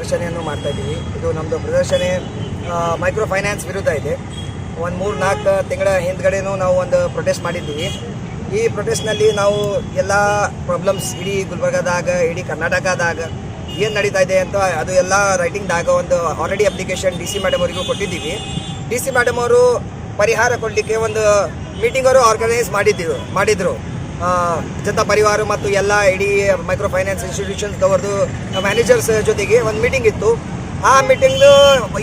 ಪ್ರದರ್ಶನೆಯನ್ನು ಮಾಡ್ತಾ ಇದ್ದೀವಿ. ಇದು ನಮ್ಮದು ಪ್ರದರ್ಶನೆ ಮೈಕ್ರೋ ಫೈನಾನ್ಸ್ ವಿರುದ್ಧ ಇದೆ. ಒಂದು ಮೂರು ನಾಲ್ಕು ತಿಂಗಳ ಹಿಂದ್ಗಡೆನೂ ನಾವು ಒಂದು ಪ್ರೊಟೆಸ್ಟ್ ಮಾಡಿದ್ದೀವಿ. ಈ ಪ್ರೊಟೆಸ್ಟ್ನಲ್ಲಿ ನಾವು ಎಲ್ಲ ಪ್ರಾಬ್ಲಮ್ಸ್ ಇಡೀ ಗುಲ್ಬರ್ಗಾದಾಗ, ಇಡೀ ಕರ್ನಾಟಕದಾಗ ಏನು ನಡೀತಾ ಇದೆ ಅಂತ ಅದು ಎಲ್ಲ ರೈಟಿಂಗ್ದಾಗ ಒಂದು already application D C madam ಅವರಿಗೂ ಕೊಟ್ಟಿದ್ದೀವಿ. ಡಿ ಸಿ ಮೇಡಮ್ ಅವರು ಪರಿಹಾರ ಕೊಡಲಿಕ್ಕೆ ಒಂದು ಮೀಟಿಂಗ್ ಅವರು ಆರ್ಗನೈಸ್ ಮಾಡಿದ್ದರು ಮಾಡಿದರು. ಜನತಾ ಪರಿವಾರ ಮತ್ತು ಎಲ್ಲ ಇಡೀ ಮೈಕ್ರೋ ಫೈನಾನ್ಸ್ ಇನ್ಸ್ಟಿಟ್ಯೂಷನ್ಸ್ದವ್ರದ್ದು ಮ್ಯಾನೇಜರ್ಸ್ ಜೊತೆಗೆ ಒಂದು ಮೀಟಿಂಗ್ ಇತ್ತು. ಆ ಮೀಟಿಂಗ್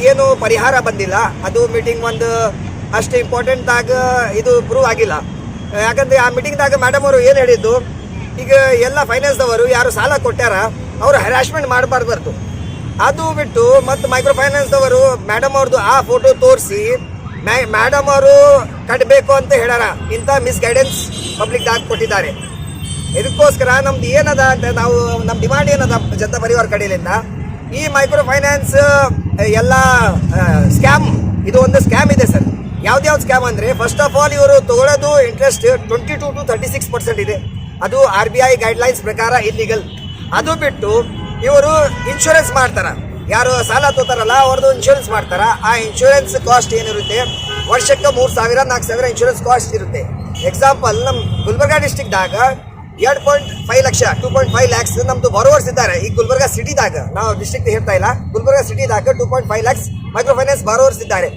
ಏನು ಪರಿಹಾರ ಬಂದಿಲ್ಲ. ಅದು ಮೀಟಿಂಗ್ ಒಂದು ಅಷ್ಟು ಇಂಪಾರ್ಟೆಂಟ್ ಆಗ ಇದು ಪ್ರೂವ್ ಆಗಿಲ್ಲ. ಯಾಕಂದ್ರೆ ಆ ಮೀಟಿಂಗ್ದಾಗ ಮೇಡಮ್ ಅವರು ಏನು ಹೇಳಿದ್ದು, ಈಗ ಎಲ್ಲ ಫೈನಾನ್ಸ್ದವರು ಯಾರು ಸಾಲ ಕೊಟ್ಟಾರ ಅವರು ಹರಾಸ್ಮೆಂಟ್ ಮಾಡಬಾರ್ದು ಅದು ಬಿಟ್ಟು ಮತ್ತು ಮೈಕ್ರೋ ಫೈನಾನ್ಸ್ದವರು ಮೇಡಮ್ ಅವ್ರದ್ದು ಆ ಫೋಟೋ ತೋರಿಸಿ ಮೇಡಮ್ ಅವರು ಕಟ್ಟಬೇಕು ಅಂತ ಹೇಳಾರ ಇಂಥ ಮಿಸ್ಗೈಡೆನ್ಸ್ ಆಗಿ ಕೊಟ್ಟಿದ್ದಾರೆ ಇದಕ್ಕೋಸ್ಕರ ನಮ್ದು ಏನದ ಅಂತ ನಾವು ನಮ್ಮ ಡಿಮಾಂಡ್ ಏನದ ಜನತಾ ಪರಿವಾರ ಕಡೆಯಿಂದ ಈ ಮೈಕ್ರೋ ಫೈನಾನ್ಸ್ ಎಲ್ಲ ಸ್ಕ್ಯಾಮ್ ಇದು ಒಂದು ಸ್ಕ್ಯಾಮ್ ಇದೆ ಸರ್. ಯಾವ್ದ್ಯಾವ್ದು ಸ್ಕ್ಯಾಮ್ ಅಂದ್ರೆ ಫಸ್ಟ್ ಆಫ್ ಆಲ್ ಇವರು ತಗೊಳ್ಳೋದು interest twenty two to thirty six percent ಇದೆ. ಅದು ಆರ್ ಬಿ ಐ ಗೈಡ್ಲೈನ್ಸ್ ಪ್ರಕಾರ ಇಲ್ಲಿಗಲ್ ಅದು ಬಿಟ್ಟು ಇವರು ಇನ್ಶೂರೆನ್ಸ್ ಮಾಡ್ತಾರ. ಯಾರು ಸಾಲ ತೋತಾರಲ್ಲ ಅವ್ರದ್ದು ಇನ್ಶೂರೆನ್ಸ್ ಮಾಡ್ತಾರ. ಆ ಇನ್ಶೂರೆನ್ಸ್ ಕಾಸ್ಟ್ ಏನಿರುತ್ತೆ? ವರ್ಷಕ್ಕೆ ಮೂರು ಸಾವಿರ, ನಾಲ್ಕು ಸಾವಿರ ಇನ್ಶೂರೆನ್ಸ್ ಕಾಸ್ಟ್ ಇರುತ್ತೆ. ಎಕ್ಸಾಂಪಲ್ ನಮ್ಮ ಗುಲ್ಬರ್ಗಾ ಡಿಸ್ಟಿಕ್ದಾಗ ಎರಡು point five lakh two point five lakhs ನಮ್ದು ಬಾರೋವರ್ಸ್ ಇದ್ದಾರೆ. ಈ ಗುಲ್ಬರ್ಗಾ ಸಿಟಿದಾಗ ನಾವು ಡಿಸ್ಟಿಕ್ ಹೇಳ್ತಾ ಇಲ್ಲ, Gulbarga ಸಿಟಿದಾಗ two point five lakhs micro finance ಇದ್ದಾರೆ.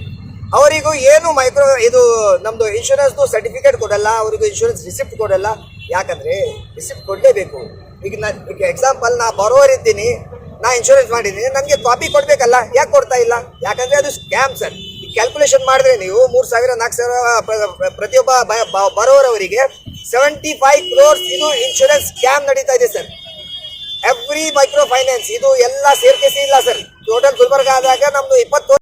ಅವರಿಗೂ ಏನು ಮೈಕ್ರೋ ಇದು ನಮ್ಮದು ಇನ್ಶೂರೆನ್ಸ್ ಸರ್ಟಿಫಿಕೇಟ್ ಕೊಡಲ್ಲ, ಅವರಿಗೂ ಇನ್ಶೂರೆನ್ಸ್ ರಿಸಿಪ್ಟ್ ಕೊಡಲ್ಲ. ಯಾಕಂದ್ರೆ ರಿಸಿಪ್ಟ್ ಕೊಡಲೇಬೇಕು. ಈಗ ನಾನು ಈಗ ಎಕ್ಸಾಂಪಲ್ ನಾ ಬರೋರ್ ಇದ್ದೀನಿ. ನಾ ಇನ್ಶೂರೆನ್ಸ್ ಮಾಡಿದ್ದೀನಿ, ನನಗೆ ಕಾಪಿ ಕೊಡಬೇಕಲ್ಲ? ಯಾಕೆ ಕೊಡ್ತಾ ಇಲ್ಲ? ಯಾಕಂದ್ರೆ ಅದು ಸ್ಕ್ಯಾಮ್ ಸರ್ ಈ ಕ್ಯಾಲ್ಕುಲೇಷನ್ ಮಾಡಿದ್ರೆ ನೀವು ಮೂರು ಸಾವಿರ, ನಾಲ್ಕು ಸಾವಿರ, ಪ್ರ- ಪ್ರ- ಪ್ರತಿಯೊಬ್ಬ ಬರೋರವರಿಗೆ ಸೆವೆಂಟಿ ಫೈವ್ ಕ್ರೋರ್ಸ್ ಇದು ಇನ್ಶೂರೆನ್ಸ್ ಸ್ಕ್ಯಾಮ್ ನಡೀತಾ ಇದೆ ಸರ್ ಎವ್ರಿ ಮೈಕ್ರೋ ಫೈನಾನ್ಸ್ ಇದು ಎಲ್ಲ ಸೇರ್ಕೆಸಿ ಇಲ್ಲ ಸರ್ ಟೋಟಲ್ ಗುಲ್ಬರ್ಗ ಆದಾಗ ನಮ್ದು ಇಪ್ಪತ್ತು